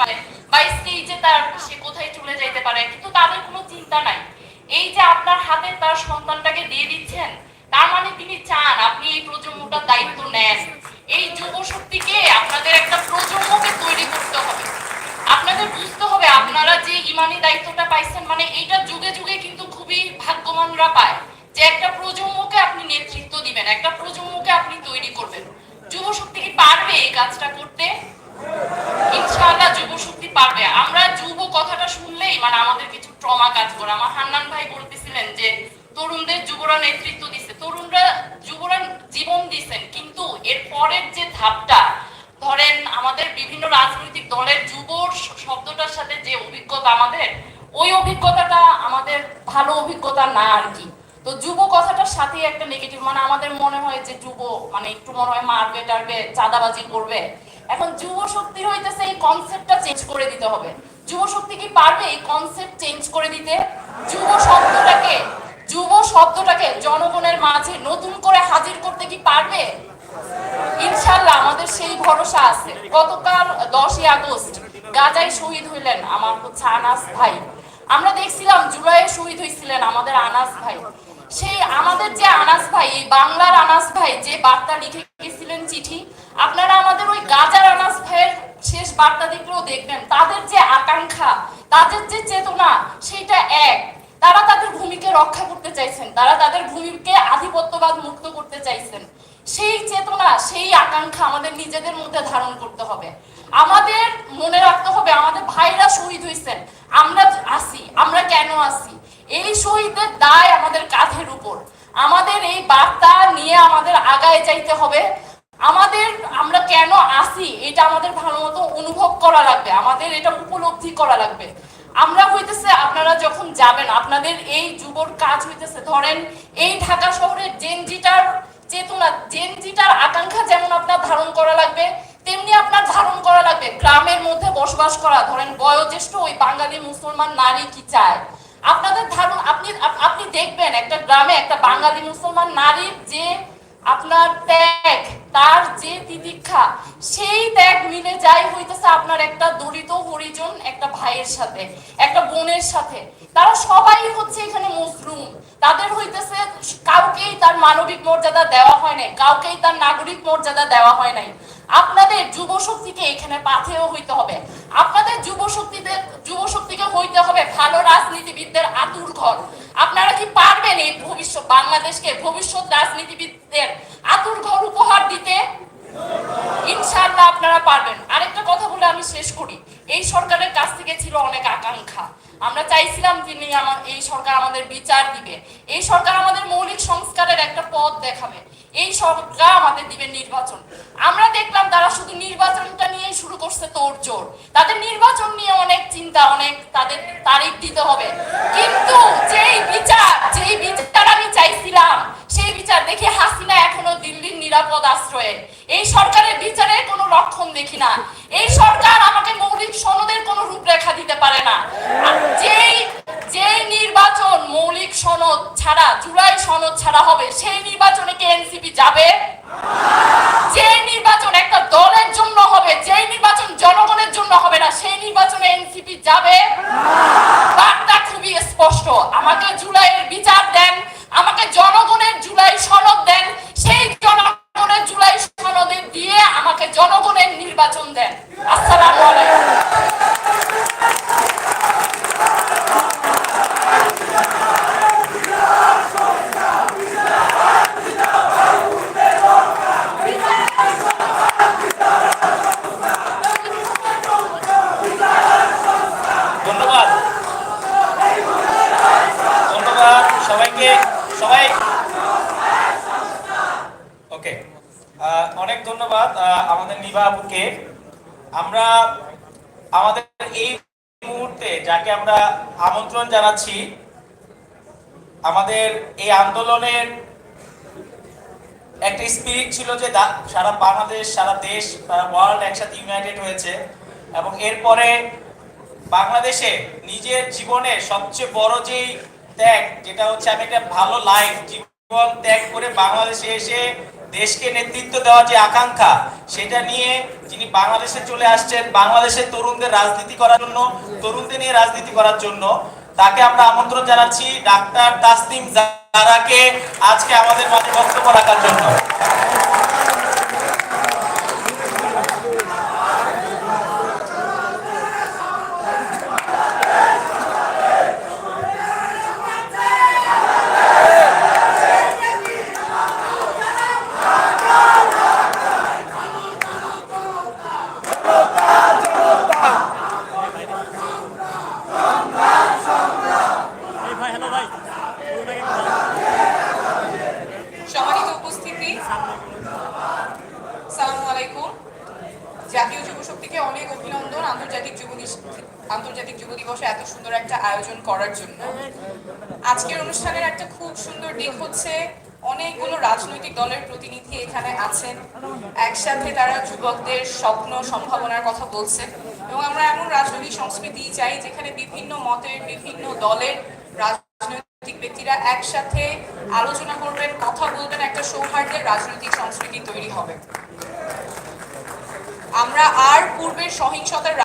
পারে বা স্টেজে তার সে কোথায় চলে যাইতে পারে, কিন্তু তাদের কোনো চিন্তা নাই। এই যে আপনার হাতে তার সন্তানটাকে দিয়ে দিচ্ছেন, তার মানে তিনি চান আপনি এই প্রজন্মটার দায়িত্ব নেন। এই যুব শক্তিকে আপনাদের একটা প্রজন্মকে তৈরি করতে হবে। আপনাদের বুঝতে হবে, আপনারা যে ইমানি দায়িত্বটা পাইছেন মানে এইটা যুগে যুগে কিন্তু খুবই ভাগ্যবানরা পায় যে একটা প্রজন্মকে আপনি নেতৃত্ব দিবেন, একটা প্রজন্মকে আপনি তৈরি করবেন যুব শক্তি কি পারবে এই কাজটা করতে ইনশাআল্লাহ যুব শক্তি পারবে আমরা যুব কথাটা শুনলেই মানে আমাদের কিছু ট্রমা কাজ করে আমার হান্নান ভাই বলতেছিলেন যে তরুণদের যুবরা নেতৃত্ব দিছে। তরুণরা যুবরা জীবন দিছেন, কিন্তু এর পরের যে ধাপটা, ধরেন আমাদের বিভিন্ন রাজনৈতিক দলের যুব শব্দটার সাথে যে অভিজ্ঞতা আমাদের, ওই অভিজ্ঞতাটা আমাদের ভালো অভিজ্ঞতা না আর কি। তো যুব কথাটার সাথে একটা নেগেটিভ মানে আমাদের মনে হয় যে যুব মানে একটু মনে হয় মারবে টারবে, চাঁদাবাজি করবে। এখন যুব শক্তির হইতেছে এই কনসেপ্টটা চেঞ্জ করে দিতে হবে। যুব শক্তি কি পারবে এই কনসেপ্ট চেঞ্জ করে দিতে? যুব শব্দটাকে যুব শব্দটাকে জনগণের মাঝে নতুন করে হাজির করতে কি পারবে? ইনশাল্লাহ আমাদের সেই ভরসা আছে। গতকাল দশই আগস্ট গাজায় শহীদ হইলেন আমার হচ্ছে আনাস ভাই। আমরা দেখছিলাম জুলাইয়ে শহীদ হয়েছিলেন আমাদের আনাস ভাই। সেই আমাদের যে আনাস ভাই, এই বাংলার আনাস ভাই যে বার্তা লিখে গেছিলেন চিঠি, আপনারা আমাদের ওই গাজার আনাস ভাইয়ের শেষ বার্তা দেখলেও দেখবেন, তাদের যে আকাঙ্ক্ষা, তাদের যে চেতনা সেটা ভূমিকে রক্ষা করতে চাইছেন, তারা তাদের ভূমিকে আধিপত্যবাদ মুক্ত করতে চাইছেন, সেই চেতনা, সেই আকাঙ্ক্ষা আমাদের নিজেদের মধ্যে ধারণ করতে হবে। আমাদের মনে রাখতে হবে, আমাদের ভাইরা শহীদ হয়েছেন আমরা আসি আমরা কেন আসি এই শহীদদের দায় আমাদের কাঁধের উপর। আমাদের এই বার্তা নিয়ে আমাদের আগায় যাইতে হবে। আমাদের, আমরা কেন আসি এটা আমাদের ভালো মতো অনুভব করা লাগবে, আমাদের এটা উপলব্ধি করা লাগবে। আমরা হইতেছে আপনারা যখন যাবেন, আপনাদের এই যুবর কাজ হইতেছে, ধরেন এই ঢাকা শহরের জেনজিটার চেতনা জেনজিটার আকাঙ্ক্ষা যেমন আপনার ধারণ করা লাগবে, তেমনি আপনার ধারণ করা লাগবে। গ্রামের মধ্যে বসবাস করা, ধরেন বয়োজ্যেষ্ঠ ওই বাঙালি মুসলমান নারী কি চায়? আপনাদের ধারণ, আপনি আপনি দেখবেন একটা গ্রামে একটা বাঙালি মুসলমান নারীর যে আপনার ত্যাগ, তার যে তিতিক্ষা, সেই ত্যাগ মিলে যাই হইতেছে আপনার একটা দরিদ্র হরিজন একটা ভাইয়ের সাথে, একটা বোনের সাথে। তারা সবাই হচ্ছে এখানে মুসলুম তাদের হইতেছে কাউকেই তার মানবিক মর্যাদা দেওয়া হয় নাই, কাউকেই তার নাগরিক মর্যাদা দেওয়া হয় নাই। আপনাদের যুব শক্তিকে এখানে পাথেও হইতে হবে। আপনাদের যুব শক্তিতে যুব শক্তিকে হইতে হবে ভালো রাজনীতিবিদদের আতুর ঘর আপনারা কি পারবেন এই ভবিষ্যৎ বাংলাদেশকে ভবিষ্যৎ রাজনীতিবিদদের আতুর ঘর উপহার দিতে? ইনশাআল্লাহ আপনারা পারবেন। আরেকটা কথা বলে আমি শেষ করি। এই সরকারের কাছ থেকে ছিল অনেক আকাঙ্ক্ষা। আমরা চাইছিলাম তিনি আমার এই সরকার আমাদের বিচার দিবে। এই সরকার আমাদের মৌলিক সংস্কারের একটা পথ দেখাবে। এই সরকার আমাদের দিবে নির্বাচন। আমরা দেখলাম তারা শুধু নির্বাচনটা নিয়েই শুরু করছে তোড়জোড় তাদের নির্বাচন নিয়ে অনেক চিন্তা, অনেক তাদের তারিখ দিতে হবে। কিন্তু সরকারের বিচারে কোনো লক্ষণ দেখি না। এই সরকার আমাকে মৌলিক সনদের কোনো রূপরেখা দিতে পারে না আর যেই যেই নির্বাচন মৌলিক সনদ ছাড়া জুলাই সনদ ছাড়া হবে সেই নির্বাচনে কি এনসিপি যাবে যে নির্বাচন একটা দলের জন্য হবে যেই নির্বাচন জনগণের জন্য হবে না সেই নির্বাচনে এনসিপি যাবে বার্তা খুবই স্পষ্ট আমাকে জুলাইয়ের বিচার দেন আমাকে জনগণের জুলাই সনদ দেন সেই জনগণের জুলাই সনদে দিয়ে আমাকে জনগণের নির্বাচন দেন আসসালামু আলাইকুম ধন্যবাদ ধন্যবাদ সবাইকে সবাই ওকে অনেক ধন্যবাদ আহ, আমাদের নিভা আপুকে আমরা আমাদের এই মুহূর্তে যাকে আমরা আমন্ত্রণ জানাচ্ছি, আমাদের এই আন্দোলনের একটা স্পিরিট ছিল যে সারা বাংলাদেশ, সারা দেশ, সারা ওয়ার্ল্ড একসাথে ইউনাইটেড হয়েছে এবং এরপরে বাংলাদেশে নিজের জীবনে সবচেয়ে বড় যেই ত্যাগ, যেটা হচ্ছে আমি একটা ভালো লাইফ জীবন ত্যাগ করে বাংলাদেশে এসে দেশকে নেতৃত্ব দেওয়ার যে আকাঙ্ক্ষা, সেটা নিয়ে যিনি বাংলাদেশে চলে আসছেন, বাংলাদেশের তরুণদের রাজনীতি করার জন্য, তরুণদের নিয়ে রাজনীতি করার জন্য, তাকে আমরা আমন্ত্রণ জানাচ্ছি ডাক্তার তাসনিম জারাকে আজকে আমাদের মাঝে বক্তব্য রাখার জন্য এই ভাই হ্যালো ভাই ওনাকে একটু বলো। সম্মানিত উপস্থিতি সালামু আলাইকুম জাতীয় যুব শক্তিকে অনেক অভিনন্দন আন্তর্জাতিক যুব আন্তর্জাতিক যুব দিবসে এত সুন্দর একটা আয়োজন করার জন্য। আজকের অনুষ্ঠানের একটা খুব সুন্দর দিক হচ্ছে অনেকগুলো রাজনৈতিক দলের প্রতিনিধি এখানে আছেন। একসাথে তারা যুবকদের স্বপ্ন, সম্ভাবনার কথা বলছে এবং আমরা এমন রাজনৈতিক সংস্কৃতি চাই যেখানে বিভিন্ন মতের, বিভিন্ন দলের রাজনৈতিক ব্যক্তিরা একসাথে আলোচনা করবেন, কথা বলবেন, একটা সৌহার্দ্যের রাজনৈতিক সংস্কৃতি তৈরি হবে। আমরা আর পূর্বের সহিংসতার